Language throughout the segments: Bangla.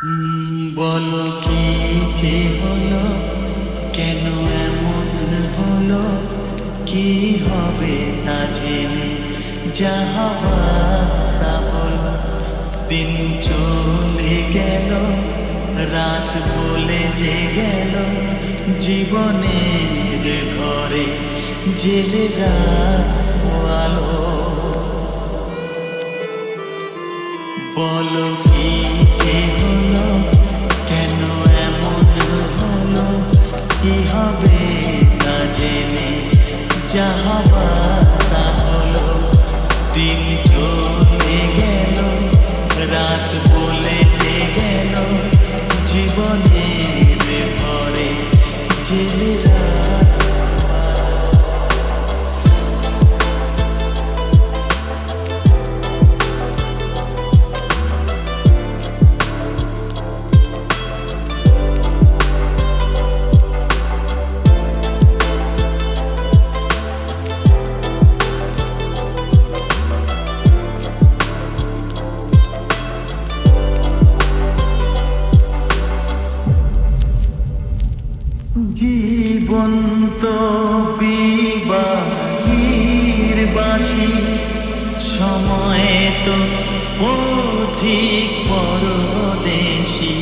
বলো কি যে হলো, কেন এমন হলো, কি হবে তা জেনে যা হবার তা দিন চলে গেল, রাত বলে যে গেল জীবনের ঘরে জেলে রাত আলো। বলো কি যা হবার তা হলো দিন চলে গেল রাত বলে যে গেল জীবনের ঘরে জেলে জীবন্ত বিবাহীর বাসি সময় তো অধিক পরদেশি।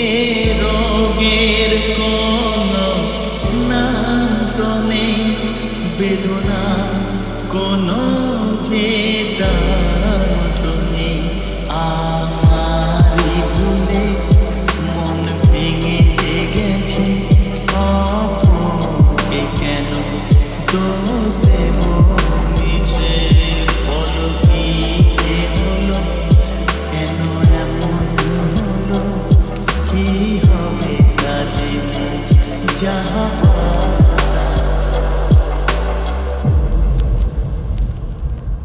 এ রোগের কোন নাম বেদনা কোনো যে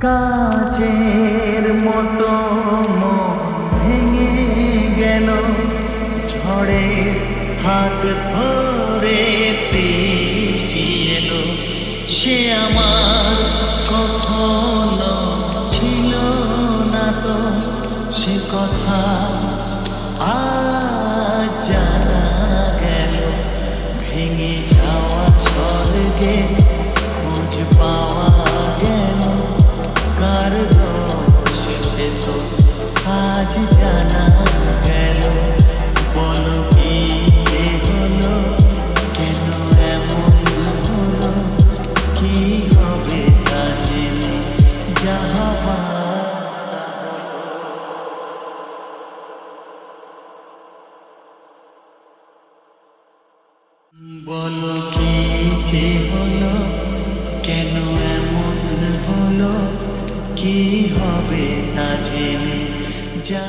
কাজের মতো ভেঙে গেল। ঝড়ে হাত ধরে বৃষ্টি সে আমার কখনো ছিল না তো, সে কথা বলো কি যে হলো কেন এমন হলো কি হবে না জেনে যা